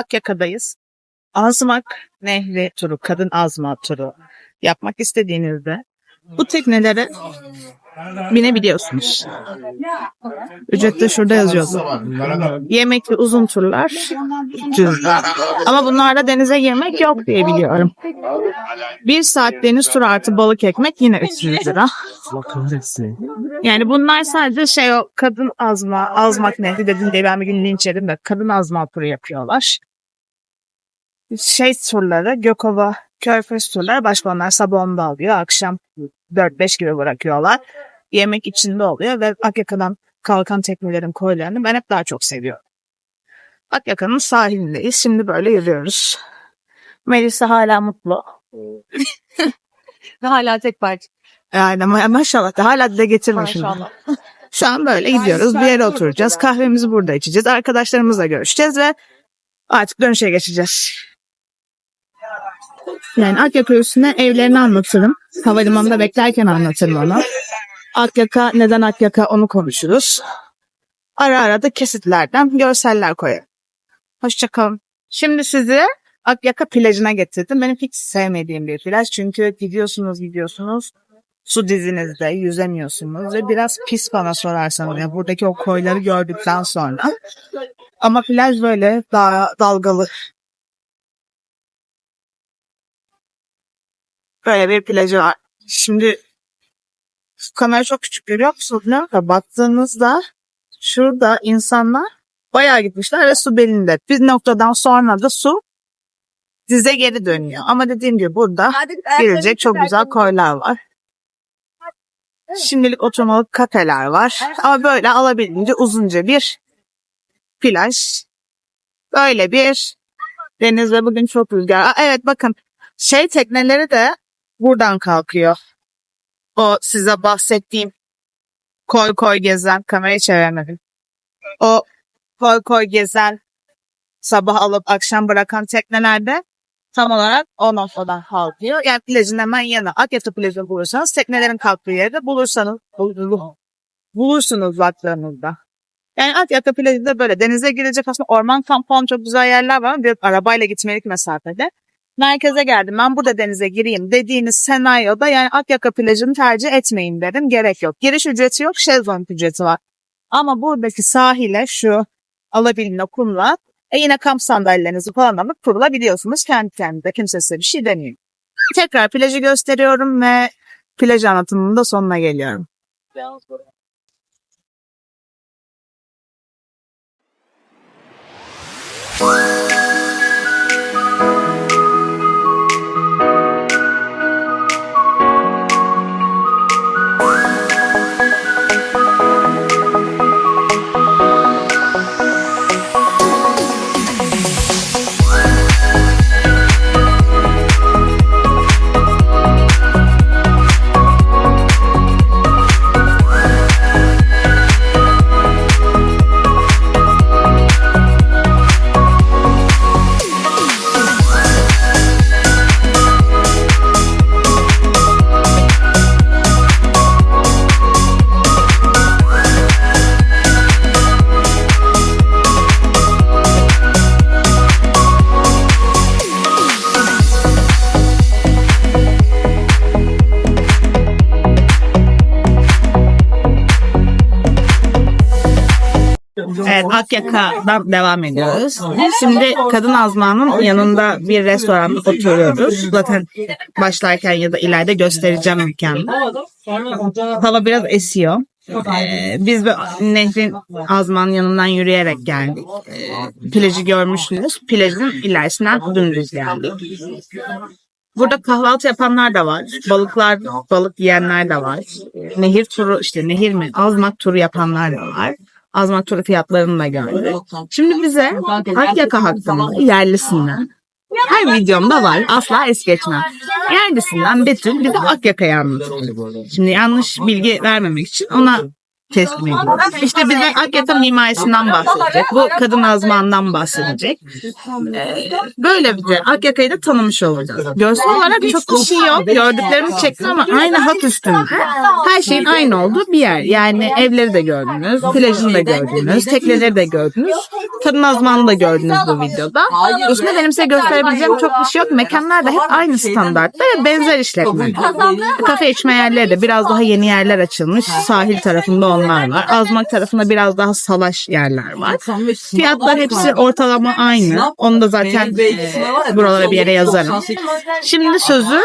Akyaka'dayız. Azmak Nehri turu, kadın azma turu yapmak istediğinizde bu teknelere binebiliyorsunuz. Ücret de şurada yazıyordu. Yemekli uzun turlar 300 lira. Ama bunlarda denize girmek yok diye biliyorum. Bir saat deniz turu artı balık ekmek yine 300 lira. Yani bunlar sadece şey o kadın azma, azmak nehri dedim diye ben bir gün linç yedim de kadın azma turu yapıyorlar. Şey turları Gökova Körfez turları başka onlar sabah 10'da alıyor. Akşam 4-5 gibi bırakıyorlar. Yemek içinde oluyor ve Akyaka'dan kalkan teknelerin koylarını ben hep daha çok seviyorum. Akyaka'nın sahilindeyiz. Şimdi böyle yürüyoruz. Melisa hala mutlu. Ve hala tek parça. Yani ma- maşallah da hala dile getirmiş. Maşallah. Şu an böyle gidiyoruz. Bir yere oturacağız. Kahvemizi burada içeceğiz. Arkadaşlarımızla görüşeceğiz ve artık dönüşe geçeceğiz. Yani Akyaka üstüne evlerini anlatırım. Havalimanında beklerken anlatırım onu. Akyaka neden Akyaka onu konuşuruz. Ara ara da kesitlerden görseller koyarım. Hoşçakalın. Şimdi sizi Akyaka plajına getirdim. Benim hiç sevmediğim bir plaj. Çünkü gidiyorsunuz gidiyorsunuz su dizinizde yüzemiyorsunuz ve biraz pis bana sorarsanız ya buradaki o koyları gördükten sonra. Ama plaj böyle daha dalgalı. Böyle bir plajı var. Şimdi kamera çok küçük görüyor musunuz? Ne? Baktığınızda şurada insanlar bayağı gitmişler ve su belinde. Bir noktadan sonra da su dize geri dönüyor. Ama dediğim gibi burada girecek çok güzel koylar var. Şimdilik oturmalık kafeler var. Ama böyle alabildiğince uzunca bir plaj. Böyle bir deniz ve bugün çok rüzgar. Aa, evet bakın şey tekneleri de buradan kalkıyor. O size bahsettiğim koy koy gezen kamerayı çeviremedim. O koy koy gezen sabah alıp akşam bırakan teknelerde tam olarak o noktadan kalkıyor. Yani plajın hemen yanı. Akyaka plajını bulursanız teknelerin kalktığı yerde bulursanız bul- bulursunuz baktığınızda. Yani Akyaka plajında böyle denize girecek aslında orman kamp falan çok güzel yerler var ama bir arabayla gitmelik mesafede. Merkeze geldim ben burada denize gireyim dediğiniz senaryoda yani Akyaka plajını tercih etmeyin dedim. Gerek yok. Giriş ücreti yok, şezlong ücreti var. Ama buradaki sahile şu alabildiğine kumla e yine kamp sandalyelerinizi falan alıp kurulabiliyorsunuz kendi kendinize. Kimse size bir şey demiyor. Tekrar plajı gösteriyorum ve plaj anlatımının da sonuna geliyorum. Evet Akyaka'dan devam ediyoruz. Şimdi Kadın Azma'nın yanında bir restoranda oturuyoruz. Zaten başlarken ya da ileride göstereceğim mekanı. Hava biraz esiyor. Ee, biz de nehrin Azma'nın yanından yürüyerek geldik. Ee, plajı görmüşsünüz. Plajın ilerisinden dümdüz geldik. Burada kahvaltı yapanlar da var. Balıklar, balık yiyenler de var. Nehir turu, işte nehir mi, azmak turu yapanlar da var. Azmak turu fiyatlarını da gördük. Şimdi bize Akyaka hakkında yerlisinden her videomda var. Asla es geçmem. Yerlisinden Betül bize Akyaka'yı anlatıyor. Şimdi yanlış bilgi vermemek için ona teslim ediyoruz. İşte bize Akyaka mimarisinden bahsedecek. Bu kadın azmandan bahsedecek. Ee, böyle bir de Akyaka'yı da tanımış olacağız. Görsel olarak çok bir şey yok. Gördüklerimiz çekti ama aynı hat üstünde. Her şeyin aynı olduğu bir yer. Yani evleri de gördünüz, plajını da gördünüz, tekneleri de gördünüz. Kadın azmanı da gördünüz bu videoda. Üstünde benim size gösterebileceğim çok bir şey yok. Mekanlar da hep aynı standartta ve benzer işletmeler. Kafe içme yerleri de biraz daha yeni yerler açılmış. Sahil tarafında onlar var. Azmak tarafında biraz daha salaş yerler var. Fiyatlar hepsi ortalama aynı. Onu da zaten e, buralara bir yere yazarım. Şimdi sözü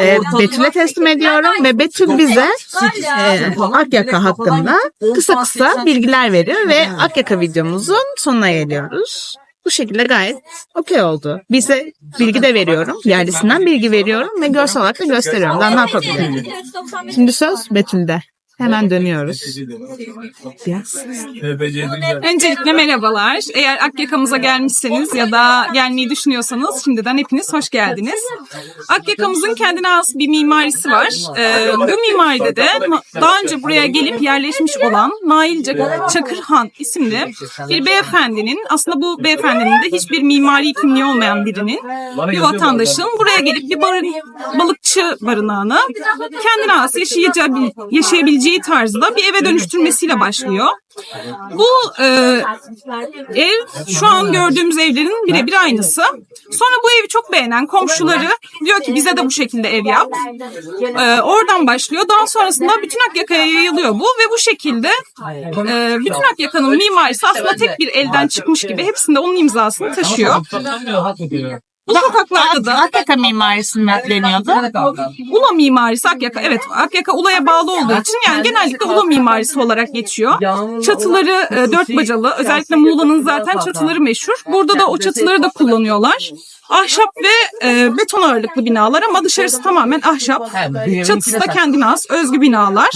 e, Betül'e teslim ediyorum ve Betül bize e, Akyaka hakkında kısa kısa bilgiler veriyor ve Akyaka videomuzun sonuna geliyoruz. Bu şekilde gayet okey oldu. Bize bilgi de veriyorum. Yerlisinden bilgi veriyorum ve görsel olarak da gösteriyorum. Daha ne yapabilirim? Şimdi söz Betül'de. Hemen dönüyoruz. Biraz. Öncelikle merhabalar. Eğer Akyaka'mıza gelmişseniz ya da gelmeyi düşünüyorsanız şimdiden hepiniz hoş geldiniz. Akyaka'mızın kendine has bir mimarisi var. Ee, bu mimaride de daha önce buraya gelip yerleşmiş olan Nail Çak- Çakırhan isimli bir beyefendinin aslında bu beyefendinin de hiçbir mimari kimliği olmayan birinin bir vatandaşın buraya gelip bir barın, balıkçı barınağını kendine has yaşayacağı, yaşayabileceği tarzda bir eve dönüştürmesiyle başlıyor. Bu e, ev şu an gördüğümüz evlerin birebir aynısı. Sonra bu evi çok beğenen komşuları diyor ki bize de bu şekilde ev yap. E, oradan başlıyor. Daha sonrasında bütün Akyaka'ya yayılıyor bu ve bu şekilde e, bütün Akyaka'nın mimarisi aslında tek bir elden çıkmış gibi hepsinde onun imzasını taşıyor. Bu sokaklarda da Akyaka mimarisinden deniyordu. Ula mimarisi Akyaka. Evet Akyaka Ula'ya bağlı olduğu için yani genellikle Ula mimarisi olarak geçiyor. Çatıları e, dört bacalı. Özellikle Muğla'nın zaten çatıları meşhur. Burada da o çatıları da kullanıyorlar. Ahşap ve e, beton ağırlıklı binalar ama dışarısı tamamen ahşap. Çatısı da kendine has özgü binalar.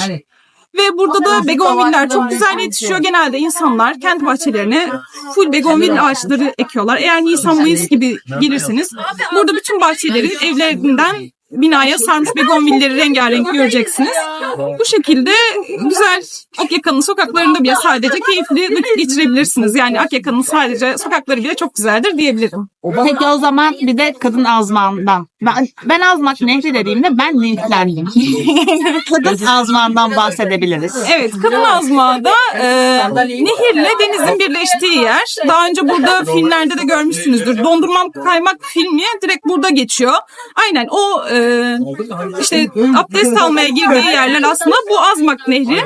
Ve burada da begonviller çok güzel yetişiyor. Genelde insanlar kendi bahçelerine full begonvil ağaçları ekiyorlar. Eğer Nisan Mayıs gibi gelirseniz burada bütün bahçeleri evlerinden binaya sarmış begonvilleri rengarenk göreceksiniz. Bu şekilde güzel Akyaka'nın sokaklarında bile sadece keyifli vakit geçirebilirsiniz. Yani Akyaka'nın sadece sokakları bile çok güzeldir diyebilirim. Peki o zaman bir de kadın azmandan. Ben, ben azmak nehri dediğimde ben linklendim. kadın azmandan bahsedebiliriz. Evet, Kadın Azma'da e, nehirle denizin birleştiği yer. Daha önce burada filmlerde de görmüşsünüzdür. Dondurmam Kaymak filmi direkt burada geçiyor. Aynen o e, işte abdest almaya girdiği yerler aslında bu Azmak Nehri.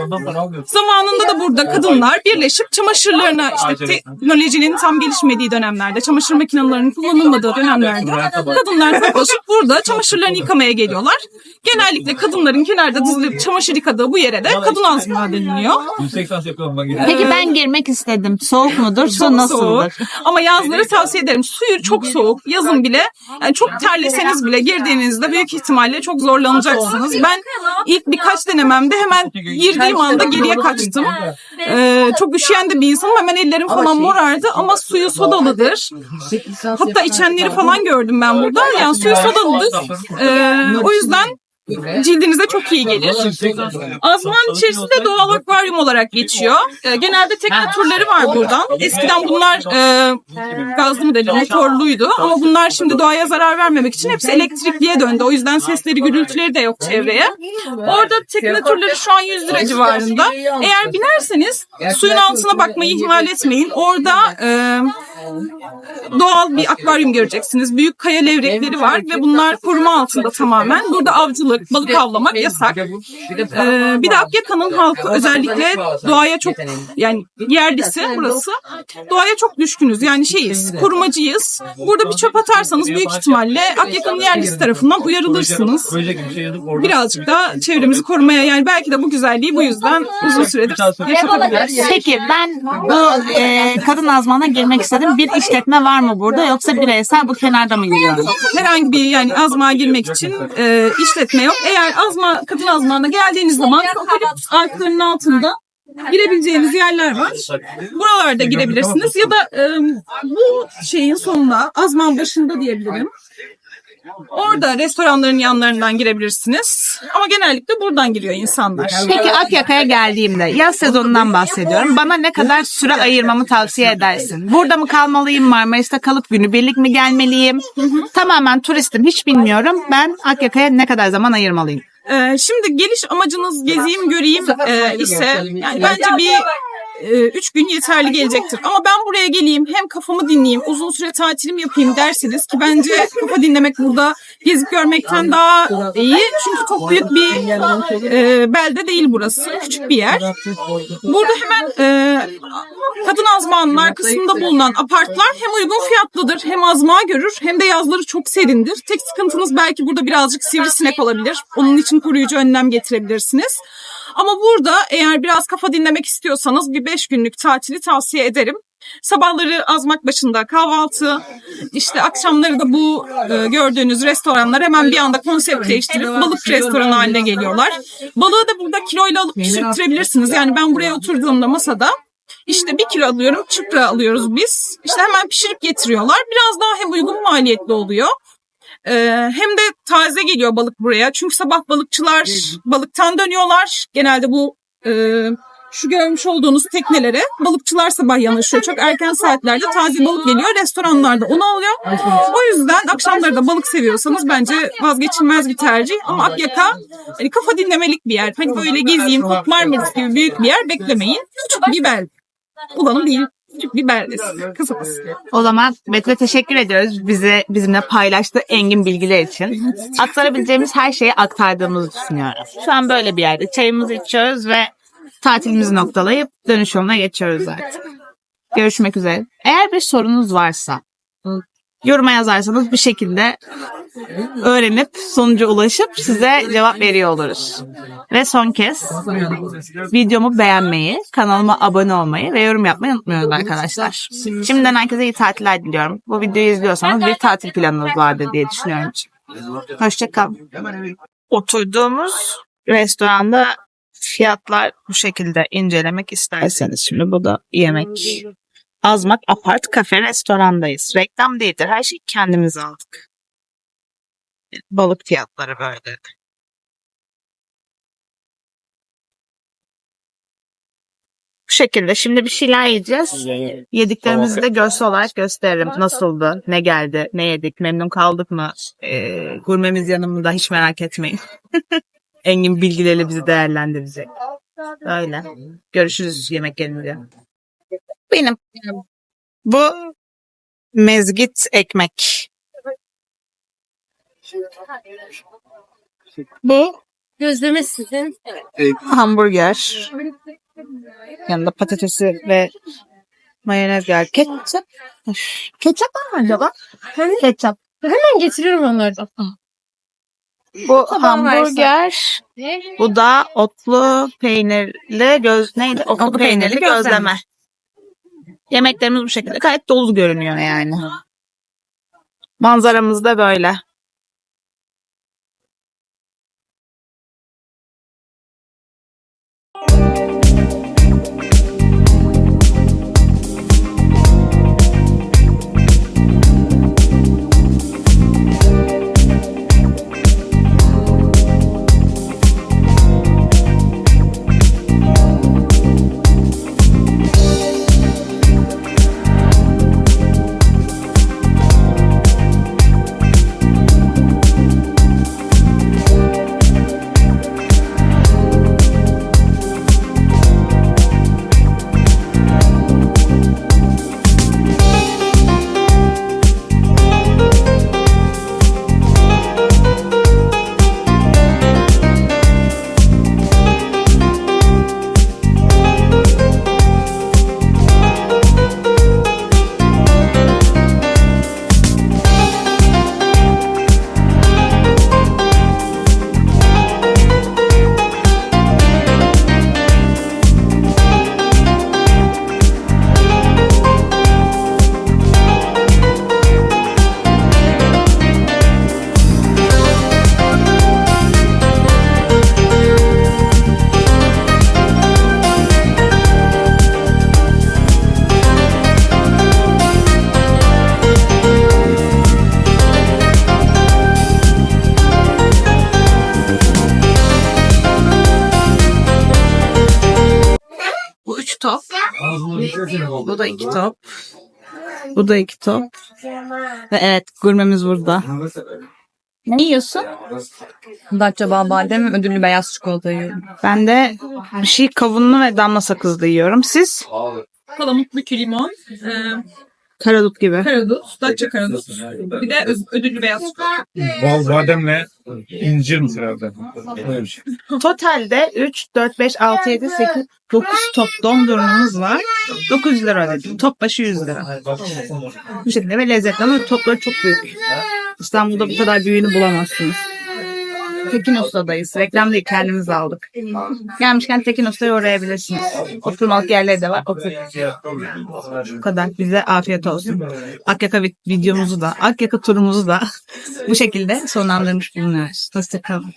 Zamanında da burada kadınlar birleşip çamaşırlarına işte teknolojinin tam gelişmediği dönemlerde, çamaşır makinelerinin kullanılmadığı dönemlerde kadınlar toplaşıp burada çamaşırlarını yıkamaya geliyorlar. Genellikle kadınların kenarda dizilip çamaşır yıkadığı bu yere de kadın azmağı deniliyor. 180 yapıyorum ben. Peki ben girmek istedim. Soğuk mudur? Su nasıldır? soğuk. Ama yazları tavsiye ederim. Suyu çok soğuk. Yazın bile yani çok terleseniz bile girdiğinizde büyük ihtimalle çok zorlanacaksınız. Ben ilk birkaç denememde hemen girdiğim anda geriye kaçtım. Ee, çok üşüyen de bir insanım. Hemen ellerim falan morardı ama suyu sodalıdır. Hatta içenleri falan gördüm ben burada. Yani suyu sodalıdır. Ee, o yüzden cildinize çok iyi gelir. Azman içerisinde doğal akvaryum olarak geçiyor. Ee, genelde tekne turları var buradan. Eskiden bunlar e, gazlı mı denir, motorluydu. Ama bunlar şimdi doğaya zarar vermemek için hepsi elektrikliye döndü. O yüzden sesleri, gürültüleri de yok çevreye. Orada tekne turları şu an 100 lira civarında. Eğer binerseniz suyun altına bakmayı ihmal etmeyin. Orada e, doğal bir akvaryum göreceksiniz. Büyük kaya levrekleri var ve bunlar koruma altında tamamen. Burada avcılık, balık avlamak yasak. Ee, bir de Akyaka'nın halkı özellikle doğaya çok yani yerlisi burası. Doğaya çok düşkünüz. Yani şeyiz, korumacıyız. Burada bir çöp atarsanız büyük ihtimalle Akyaka'nın yerlisi tarafından uyarılırsınız. Birazcık da çevremizi korumaya yani belki de bu güzelliği bu yüzden uzun süredir yaşatabiliriz. Peki ben bu e, kadın azmana girmek istedim. Bir işletme var mı burada yoksa bireysel bu kenarda mı giriyorum? herhangi bir yani azmağa girmek için e, işletme yok. Eğer azma kadın azmağına geldiğiniz zaman ökaliptüs ağaçlarının altında girebileceğiniz yerler var. Buralarda girebilirsiniz ya da e, bu şeyin sonunda azman başında diyebilirim. Orada restoranların yanlarından girebilirsiniz. Ama genellikle buradan giriyor insanlar. Peki Akyaka'ya geldiğimde yaz sezonundan bahsediyorum. Bana ne kadar süre ayırmamı tavsiye edersin? Burada mı kalmalıyım? Marmaris'te kalıp günübirlik mi gelmeliyim? Tamamen turistim hiç bilmiyorum. Ben Akyaka'ya ne kadar zaman ayırmalıyım? Ee, şimdi geliş amacınız gezeyim göreyim e, ise yani bence bir e, üç gün yeterli gelecektir. Ama ben buraya geleyim hem kafamı dinleyeyim uzun süre tatilim yapayım derseniz ki bence kafa dinlemek burada gezip görmekten daha iyi. Çünkü çok büyük bir e, belde değil burası. Küçük bir yer. Burada hemen e, Kadın Azmağı'nın arkasında bulunan apartlar hem uygun fiyatlıdır hem azmağı görür hem de yazları çok serindir. Tek sıkıntınız belki burada birazcık sivrisinek olabilir. Onun için koruyucu önlem getirebilirsiniz. Ama burada eğer biraz kafa dinlemek istiyorsanız bir 5 günlük tatili tavsiye ederim. Sabahları azmak başında kahvaltı, işte akşamları da bu e, gördüğünüz restoranlar hemen bir anda konsept değiştirip balık restoranı haline geliyorlar. Balığı da burada kiloyla alıp pişirttirebilirsiniz. Yani ben buraya oturduğumda masada işte bir kilo alıyorum, çupra alıyoruz biz. İşte hemen pişirip getiriyorlar. Biraz daha hem uygun maliyetli oluyor. Ee, hem de taze geliyor balık buraya. Çünkü sabah balıkçılar balıktan dönüyorlar. Genelde bu e, şu görmüş olduğunuz teknelere balıkçılar sabah yanaşıyor. Çok erken saatlerde taze balık geliyor. Restoranlarda onu alıyor. O yüzden akşamları da balık seviyorsanız bence vazgeçilmez bir tercih. Ama Akyaka hani kafa dinlemelik bir yer. Hani böyle gezeyim, Marmaris gibi büyük bir yer beklemeyin. Küçük bir bel. Ulanım değil. Küçük bir beldesi. Kısacası. O zaman Betül'e teşekkür ediyoruz bize bizimle paylaştığı engin bilgiler için. Aktarabileceğimiz her şeyi aktardığımızı düşünüyorum. Şu an böyle bir yerde çayımızı içiyoruz ve tatilimizi noktalayıp dönüş yoluna geçiyoruz artık. Görüşmek üzere. Eğer bir sorunuz varsa yoruma yazarsanız bir şekilde öğrenip sonuca ulaşıp size cevap veriyor oluruz. Ve son kez videomu beğenmeyi, kanalıma abone olmayı ve yorum yapmayı unutmuyoruz arkadaşlar. Şimdiden herkese iyi tatiller diliyorum. Bu videoyu izliyorsanız bir tatil planınız vardır diye düşünüyorum. Hoşçakalın. Oturduğumuz restoranda fiyatlar bu şekilde incelemek isterseniz şimdi bu da yemek. Azmak Apart Kafe restorandayız. Reklam değildir. Her şeyi kendimiz aldık. Balık fiyatları böyle. Bu şekilde. Şimdi bir şeyler yiyeceğiz. Yediklerimizi de görsel olarak gösteririm. Nasıldı? Ne geldi? Ne yedik? Memnun kaldık mı? Ee, gurmemiz yanımızda hiç merak etmeyin. Engin bilgileriyle bizi değerlendirecek. Öyle. Görüşürüz yemek gelince. Benim. Bu mezgit ekmek. Bu Gözleme sizin. hamburger. Yanında patatesi ve mayonez var. Ketçap. Üf, Ketçap var mı acaba? Ketçap. Hemen getiriyorum onlardan. Bu Tabağı hamburger. Bu da otlu peynirli göz neydi? Otlu, Otlu peynirli, peynirli gözleme. gözleme. Yemeklerimiz bu şekilde. Gayet dolu görünüyor yani. Manzaramız da böyle. Üç top. Bu da iki top. Bu da iki top. Ve evet gurmemiz burada. Ne yiyorsun? Datça bal badem ödüllü beyaz çikolata yiyorum. Ben de bir şey kavunlu ve damla sakızlı yiyorum. Siz? Palamutlu limon, e, Karadut gibi. karadut, datça karadut. Bir de öz- ödüllü beyaz çikolata. Bal bademle incir mi herhalde? Öyle bir şey. Totalde 3, 4, 5, 6, 7, 8, 9 top dondurmamız var. 900 lira ödedim. Top başı 100 lira. Bu şekilde ve lezzetli ama topları çok büyük. İstanbul'da bu kadar büyüğünü bulamazsınız. Tekin Usta'dayız. Reklam değil kendimiz aldık. Gelmişken Tekin Usta'ya uğrayabilirsiniz. Oturmalık yerleri de var. Otur. Bu kadar. Bize afiyet olsun. Akyaka vi- videomuzu da, Akyaka turumuzu da bu şekilde sonlandırmış bulunuyoruz. Hoşçakalın.